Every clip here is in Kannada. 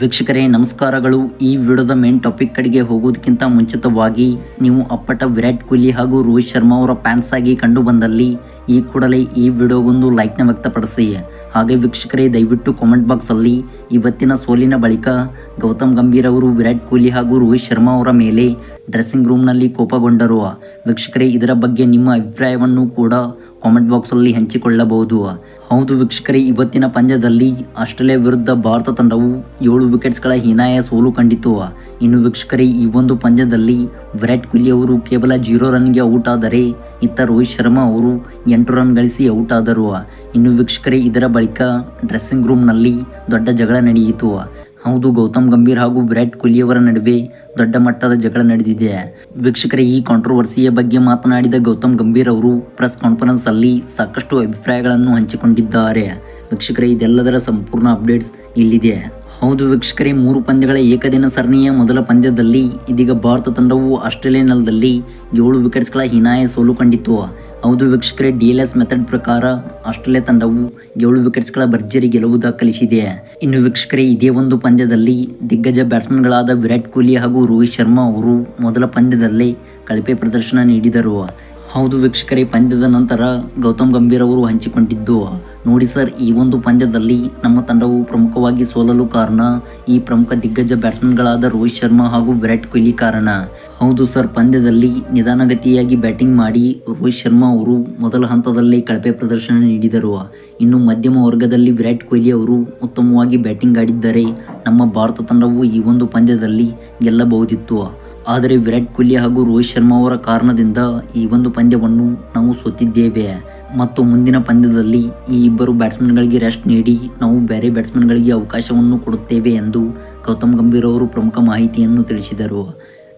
ವೀಕ್ಷಕರೇ, ನಮಸ್ಕಾರಗಳು. ಈ ವಿಡಿಯೋದ ಮೇನ್ ಟಾಪಿಕ್ ಕಡೆಗೆ ಹೋಗೋದಕ್ಕಿಂತ ಮುಂಚಿತವಾಗಿ ನೀವು ಅಪ್ಪಟ ವಿರಾಟ್ ಕೊಹ್ಲಿ ಹಾಗೂ ರೋಹಿತ್ ಶರ್ಮಾ ಅವರ ಫ್ಯಾನ್ಸ್ ಆಗಿ ಕಂಡು ಬಂದಲ್ಲಿ ಈ ಕೂಡಲೇ ಈ ವಿಡಿಯೋಗೊಂದು ಲೈಕ್ನ ವ್ಯಕ್ತಪಡಿಸಿ. ಹಾಗೆ ವೀಕ್ಷಕರೇ, ದಯವಿಟ್ಟು ಕಾಮೆಂಟ್ ಬಾಕ್ಸಲ್ಲಿ ಇವತ್ತಿನ ಸೋಲಿನ ಬಳಿಕ ಗೌತಮ್ ಗಂಭೀರ್ ಅವರು, ವಿರಾಟ್ ಕೊಹ್ಲಿ ಹಾಗೂ ರೋಹಿತ್ ಶರ್ಮಾ ಅವರ ಮೇಲೆ ಡ್ರೆಸ್ಸಿಂಗ್ ರೂಮ್ನಲ್ಲಿ ಕೋಪಗೊಂಡರು. ವೀಕ್ಷಕರೇ, ಇದರ ಬಗ್ಗೆ ನಿಮ್ಮ ಅಭಿಪ್ರಾಯವನ್ನು ಕೂಡ ಕಾಮೆಂಟ್ ಬಾಕ್ಸಲ್ಲಿ ಹಂಚಿಕೊಳ್ಳಬಹುದು. ಹೌದು ವೀಕ್ಷಕರೇ, ಇವತ್ತಿನ ಪಂದ್ಯದಲ್ಲಿ ಆಸ್ಟ್ರೇಲಿಯಾ ವಿರುದ್ಧ ಭಾರತ ತಂಡವು ಏಳು ವಿಕೆಟ್ಸ್ಗಳ ಹೀನಾಯ ಸೋಲು ಕಂಡಿತು. ಇನ್ನು ವೀಕ್ಷಕರೇ, ಈ ಒಂದು ಪಂದ್ಯದಲ್ಲಿ ವಿರಾಟ್ ಕೊಹ್ಲಿ ಅವರು ಕೇವಲ ಜೀರೋ ರನ್ಗೆ ಔಟ್ ಆದರೆ ಇತ್ತ ರೋಹಿತ್ ಶರ್ಮಾ ಅವರು ಎಂಟು ರನ್ ಗಳಿಸಿ ಔಟ್ ಆದರು. ಇನ್ನು ವೀಕ್ಷಕರೇ, ಇದರ ಬಳಿಕ ಡ್ರೆಸ್ಸಿಂಗ್ ರೂಮ್ನಲ್ಲಿ ದೊಡ್ಡ ಜಗಳ ನಡೆಯಿತು. ಹೌದು, ಗೌತಮ್ ಗಂಭೀರ್ ಹಾಗೂ ವಿರಾಟ್ ಕೊಹ್ಲಿಯವರ ನಡುವೆ ದೊಡ್ಡ ಮಟ್ಟದ ಜಗಳ ನಡೆದಿದೆ. ವೀಕ್ಷಕರೇ, ಈ ಕಾಂಟ್ರವರ್ಸಿಯ ಬಗ್ಗೆ ಮಾತನಾಡಿದ ಗೌತಮ್ ಗಂಭೀರ್ ಅವರು ಪ್ರೆಸ್ ಕಾನ್ಫರೆನ್ಸ್ ಅಲ್ಲಿ ಸಾಕಷ್ಟು ಅಭಿಪ್ರಾಯಗಳನ್ನು ಹಂಚಿಕೊಂಡಿದ್ದಾರೆ. ವೀಕ್ಷಕರೇ, ಇದೆಲ್ಲದರ ಸಂಪೂರ್ಣ ಅಪ್ಡೇಟ್ಸ್ ಇಲ್ಲಿದೆ. ಹೌದು ವೀಕ್ಷಕರೇ, ಮೂರು ಪಂದ್ಯಗಳ ಏಕದಿನ ಸರಣಿಯ ಮೊದಲ ಪಂದ್ಯದಲ್ಲಿ ಇದೀಗ ಭಾರತ ತಂಡವು ಆಸ್ಟ್ರೇಲಿಯಾ ನೆಲದಲ್ಲಿ ಏಳು ವಿಕೆಟ್ಸ್ಗಳ ಹೀನಾಯ ಸೋಲು ಕಂಡಿತ್ತು. ಹೌದು ವೀಕ್ಷಕರೇ, ಡಿ ಎಲ್ ಎಸ್ ಮೆಥಡ್ ಪ್ರಕಾರ ಆಸ್ಟ್ರೇಲಿಯಾ ತಂಡವು ಏಳು ವಿಕೆಟ್ಸ್ಗಳ ಭರ್ಜರಿ ಗೆಲುವು ದಾಖಲಿಸಿದೆ. ಇನ್ನು ವೀಕ್ಷಕರೇ, ಇದೇ ಒಂದು ಪಂದ್ಯದಲ್ಲಿ ದಿಗ್ಗಜ ಬ್ಯಾಟ್ಸ್ಮನ್ಗಳಾದ ವಿರಾಟ್ ಕೊಹ್ಲಿ ಹಾಗೂ ರೋಹಿತ್ ಶರ್ಮಾ ಅವರು ಮೊದಲ ಪಂದ್ಯದಲ್ಲಿ ಕಳಪೆ ಪ್ರದರ್ಶನ ನೀಡಿದರು. ಹೌದು ವೀಕ್ಷಕರೇ, ಪಂದ್ಯದ ನಂತರ ಗೌತಮ್ ಗಂಭೀರ್ ಅವರು ಹಂಚಿಕೊಂಡಿದ್ದು. ನೋಡಿ ಸರ್, ಈ ಒಂದು ಪಂದ್ಯದಲ್ಲಿ ನಮ್ಮ ತಂಡವು ಪ್ರಮುಖವಾಗಿ ಸೋಲಲು ಕಾರಣ ಈ ಪ್ರಮುಖ ದಿಗ್ಗಜ ಬ್ಯಾಟ್ಸ್ಮನ್ಗಳಾದ ರೋಹಿತ್ ಶರ್ಮಾ ಹಾಗೂ ವಿರಾಟ್ ಕೊಹ್ಲಿ ಕಾರಣ. ಹೌದು ಸರ್, ಪಂದ್ಯದಲ್ಲಿ ನಿಧಾನಗತಿಯಾಗಿ ಬ್ಯಾಟಿಂಗ್ ಮಾಡಿ ರೋಹಿತ್ ಶರ್ಮಾ ಅವರು ಮೊದಲ ಹಂತದಲ್ಲಿ ಕಳಪೆ ಪ್ರದರ್ಶನ ನೀಡಿದರು. ಇನ್ನು ಮಧ್ಯಮ ವರ್ಗದಲ್ಲಿ ವಿರಾಟ್ ಕೊಹ್ಲಿ ಅವರು ಉತ್ತಮವಾಗಿ ಬ್ಯಾಟಿಂಗ್ ಆಡಿದ್ದರೆ ನಮ್ಮ ಭಾರತ ತಂಡವು ಈ ಒಂದು ಪಂದ್ಯದಲ್ಲಿ ಗೆಲ್ಲಬಹುದಿತ್ತು. ಆದರೆ ವಿರಾಟ್ ಕೊಹ್ಲಿ ಹಾಗೂ ರೋಹಿತ್ ಶರ್ಮಾ ಅವರ ಕಾರಣದಿಂದ ಈ ಒಂದು ಪಂದ್ಯವನ್ನು ನಾವು ಸೋತಿದ್ದೇವೆ. ಮತ್ತು ಮುಂದಿನ ಪಂದ್ಯದಲ್ಲಿ ಈ ಇಬ್ಬರು ಬ್ಯಾಟ್ಸ್ಮನ್ಗಳಿಗೆ ರೆಸ್ಟ್ ನೀಡಿ ನಾವು ಬೇರೆ ಬ್ಯಾಟ್ಸ್ಮನ್ಗಳಿಗೆ ಅವಕಾಶವನ್ನು ಕೊಡುತ್ತೇವೆ ಎಂದು ಗೌತಮ್ ಗಂಭೀರ್ ಅವರು ಪ್ರಮುಖ ಮಾಹಿತಿಯನ್ನು ತಿಳಿಸಿದರು.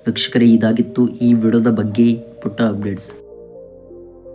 ವೀಕ್ಷಕರೇ, ಇದಾಗಿತ್ತು ಈ ವಿಡಿಯೋದ ಬಗ್ಗೆ ಪುಟ್ಟ ಅಪ್ಡೇಟ್ಸ್.